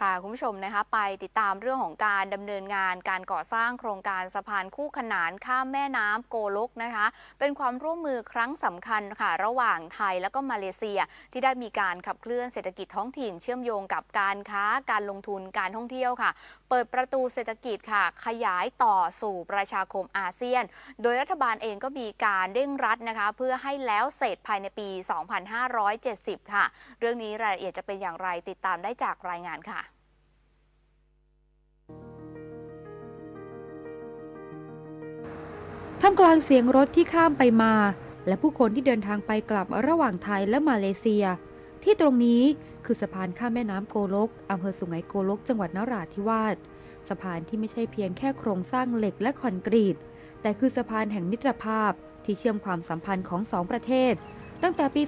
พาคุณผู้ชมนะคะไปติดตามเรื่องของการดำเนินงานการก่อสร้างโครงการสะพานคู่ขนานข้ามแม่น้ำโกลกนะคะ เป็นความร่วมมือครั้งสำคัญค่ะ ระหว่างไทยและก็มาเลเซีย ที่ได้มีการขับเคลื่อนเศรษฐกิจท้องถิ่น เชื่อมโยงกับการค้าการลงทุนการท่องเที่ยวค่ะ เปิดประตูเศรษฐกิจค่ะ ขยายต่อสู่ประชาคมอาเซียน โดยรัฐบาลเองก็มีการเร่งรัดนะคะ เพื่อให้แล้วเสร็จภายในปี 2570 ค่ะ เรื่องนี้รายละเอียดจะเป็นอย่างไรติดตามได้จากรายงานค่ะามกลางเสียงรถที่ข้ามไปมา และผู้คนที่เดินทางไปกลับระหว่างไทยและมาเลเซีย ที่ตรงนี้คือสะพานข้ามแม่น้ำโกลกอำเภอสุไหงโกลกจังหวัดนราธิวาสสะพานที่ไม่ใช่เพียงแค่โครงสร้างเหล็กและคอนกรีต แต่คือสะพานแห่งมิตรภาพที่เชื่อมความสัมพันธ์ของสองประเทศ ตั้งแต่ปี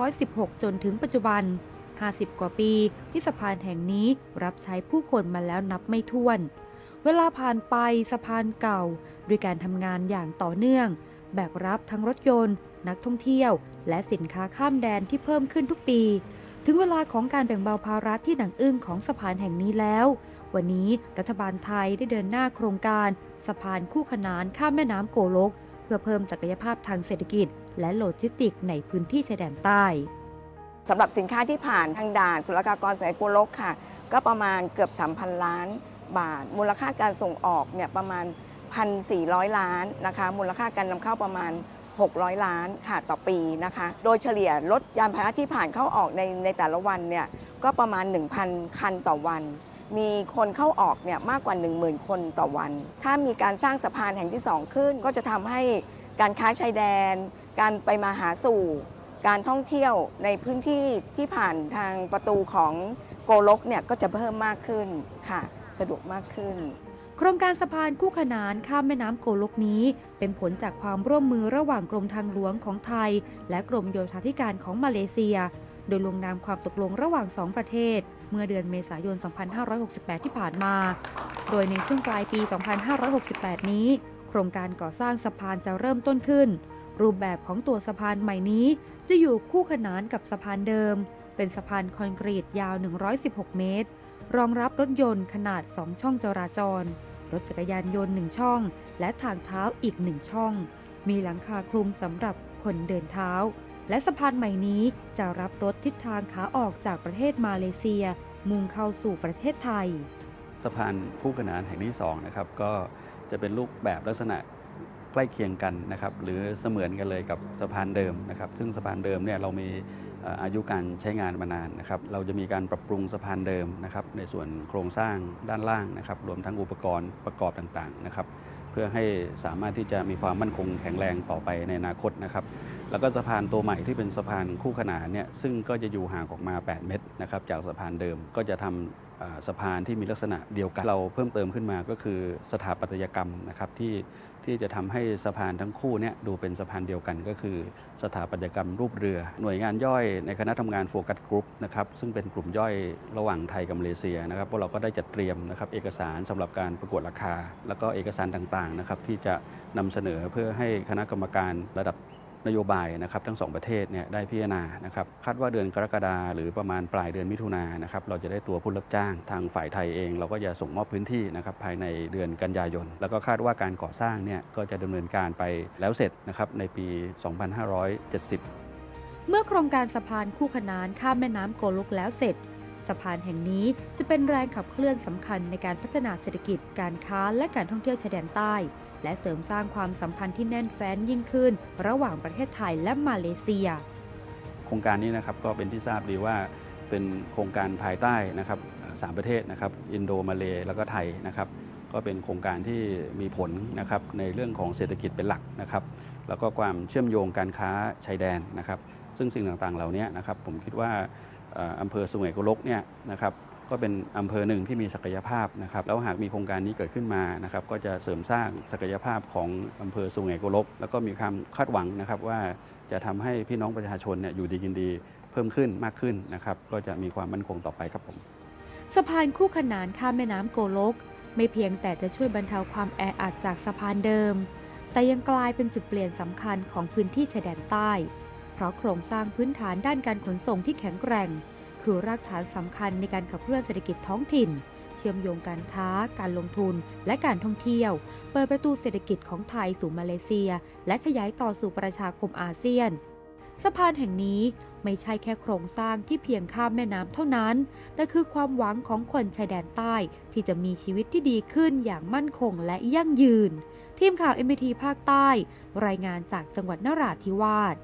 2516 จนถึงปัจจุบัน 50 กว่าปีที่สะพานแห่งนี้รับใช้ผู้คนมาแล้วนับไม่ถ้วน เวลาผ่านไปสะพานเก่า ด้วยการทำงานอย่างต่อเนื่อง แบกรับทั้งรถยนต์ นักท่องเที่ยว และสินค้าข้ามแดนที่เพิ่มขึ้นทุกปี ถึงเวลาของการแบ่งเบาภาระที่หนังอึ้งของสะพานแห่งนี้แล้ว วันนี้รัฐบาลไทยได้เดินหน้าโครงการ สะพานคู่ขนานข้ามแม่น้ำโกลก เพื่อเพิ่มศักยภาพทางเศรษฐกิจ และโลจิสติกในพื้นที่ชายแดนใต้สำหรับสินค้าที่ผ่านทางด่านศุลกากรสายโกลกค่ะ ก็ประมาณเกือบ 3,000 ล้าน บาท มูลค่าการส่งออกเนี่ยประมาณ 1,400 ล้านนะคะ มูลค่าการนำเข้าประมาณ 600 ล้านค่ะต่อปีนะคะ โดยเฉลี่ยรถยานพาหนะที่ผ่านเข้าออกในในแต่ละวันเนี่ยก็ประมาณ 1,000 คันต่อวัน มีคนเข้าออกเนี่ยมากกว่า 10,000 คนต่อวัน ถ้ามีการสร้างสะพานแห่งที่ 2 ขึ้น ก็จะทำให้การค้าชายแดน การไปมาหาสู่การท่องเที่ยวในพื้นที่ที่ผ่านทางประตูของโกลกเนี่ยก็จะเพิ่มมากขึ้นค่ะ สะดวกมากขึ้น โครงการสะพานคู่ขนานข้ามแม่น้ำโกลกนี้ เป็นผลจากความร่วมมือระหว่างกรมทางหลวงของไทย และกรมโยธาธิการของมาเลเซีย โดยลงนามความตกลงระหว่างสองประเทศ เมื่อเดือนเมษายน 2568 ที่ผ่านมา โดยในช่วงปลายปี 2568 นี้ โครงการก่อสร้างสะพานจะเริ่มต้นขึ้น รูปแบบของตัวสะพานใหม่นี้ จะอยู่คู่ขนานกับสะพานเดิม เป็นสะพานคอนกรีตยาว 116 เมตร รองรับรถยนต์ขนาด 2 ช่องจราจร รถจักรยานยนต์ 1 ช่อง และทางเท้าอีก 1 ช่อง มีหลังคาคลุมสำหรับคนเดินเท้า และสะพานใหม่นี้จะรับรถทิศทางขาออกจากประเทศมาเลเซีย มุ่งเข้าสู่ประเทศไทย สะพานคู่ขนานแห่งที่2นะครับก็จะเป็นรูปแบบลักษณะ ใกล้เคียงกันนะครับหรือเสมือนกันเลยกับสะพานเดิมนะครับ ซึ่งสะพานเดิมเนี่ยเรามีอายุการใช้งานมานานนะครับ เราจะมีการปรับปรุงสะพานเดิมนะครับ ในส่วนโครงสร้างด้านล่างนะครับ รวมทั้งอุปกรณ์ประกอบต่างๆนะครับ เพื่อให้สามารถที่จะมีความมั่นคงแข็งแรงต่อไปในอนาคตนะครับ แล้วก็สะพานตัวใหม่ที่เป็นสะพานคู่ขนานเนี่ยซึ่งก็จะอยู่ห่างออกมา 8 เมตรนะครับ จากสะพานเดิมก็จะทำอ่าสะพานที่มีลักษณะเดียวกันเราเพิ่มเติมขึ้นมาก็คือสถาปัตยกรรมนะครับที่ ที่จะทำให้สะพานทั้งคู่เนี่ยดูเป็นสะพานเดียวกันก็คือ สถาปัตยกรรมรูปเรือ หน่วยงานย่อยในคณะทำงานโฟกัสกรุ๊ปนะครับซึ่งเป็นกลุ่มย่อยระหว่างไทยกับมาเลเซียนะครับพวกเราก็ได้จัดเตรียมนะครับเอกสารสำหรับการประกวดราคา แล้วก็เอกสารต่างๆนะครับที่จะนำเสนอเพื่อให้คณะกรรมการระดับ นโยบายนะครับทั้งสองประเทศเนี่ยได้พิจารณานะครับคาดว่าเดือนกรกฎาหรือประมาณปลายเดือนมิถุนายนนะครับเราจะได้ตัวผู้รับจ้างทางฝ่ายไทยเอง เราก็จะส่งมอบพื้นที่นะครับภายในเดือนกันยายน แล้วก็คาดว่าการก่อสร้างเนี่ยก็จะดำเนินการไปแล้วเสร็จนะครับในปี 2570 เมื่อโครงการสะพานคู่ขนานข้ามแม่น้ำโกลกแล้วเสร็จ สะพานแห่งนี้จะเป็นแรงขับเคลื่อนสำคัญในการพัฒนาเศรษฐกิจการค้าและการท่องเที่ยวชายแดนใต้ และเสริมสร้างความสัมพันธ์ที่แน่นแฟ้นยิ่งขึ้น ระหว่างประเทศไทยและมาเลเซีย โครงการนี้นะครับก็เป็นที่ทราบดีว่าเป็นโครงการภายใต้นะครับสามประเทศนะครับอินโดมาเลแล้วก็ไทยนะครับก็เป็นโครงการที่มีผลนะครับในเรื่องของเศรษฐกิจเป็นหลักนะครับ แล้วก็ความเชื่อมโยงการค้าชายแดนนะครับ ซึ่งสิ่งต่างๆเหล่านี้นะครับผมคิดว่า อำเภอสุไหงโกลกเนี่ยนะครับก็เป็นอำเภอหนึ่งที่มีศักยภาพนะครับแล้วหากมีโครงการนี้เกิดขึ้นมานะครับก็จะเสริมสร้างศักยภาพของอำเภอสุไหงโกลก แล้วก็มีความคาดหวังนะครับว่าจะทำให้พี่น้องประชาชนเนี่ยอยู่ดีกินดีเพิ่มขึ้นมากขึ้นนะครับก็จะมีความมั่นคงต่อไปครับผมสะพานคู่ขนานข้ามแม่น้ำโกลก ไม่เพียงแต่จะช่วยบรรเทาความแออัดจากสะพานเดิม แต่ยังกลายเป็นจุดเปลี่ยนสำคัญของพื้นที่ชายแดนใต้ เพราะโครงสร้างพื้นฐานด้านการขนส่งที่แข็งแกร่ง คือรากฐานสำคัญในการขับเคลื่อนเศรษฐกิจท้องถิ่น เชื่อมโยงการค้า การลงทุน และการท่องเที่ยว เปิดประตูเศรษฐกิจของไทยสู่มาเลเซีย และขยายต่อสู่ประชาคมอาเซียนสะพานแห่งนี้ไม่ใช่แค่โครงสร้างที่เพียงข้ามแม่น้ำเท่านั้น แต่คือความหวังของคนชายแดนใต้ที่จะมีชีวิตที่ดีขึ้นอย่างมั่นคงและยั่งยืน ทีมข่าว m อ t ภาคใต้ รายงานจากจังหวัดนราธิวาส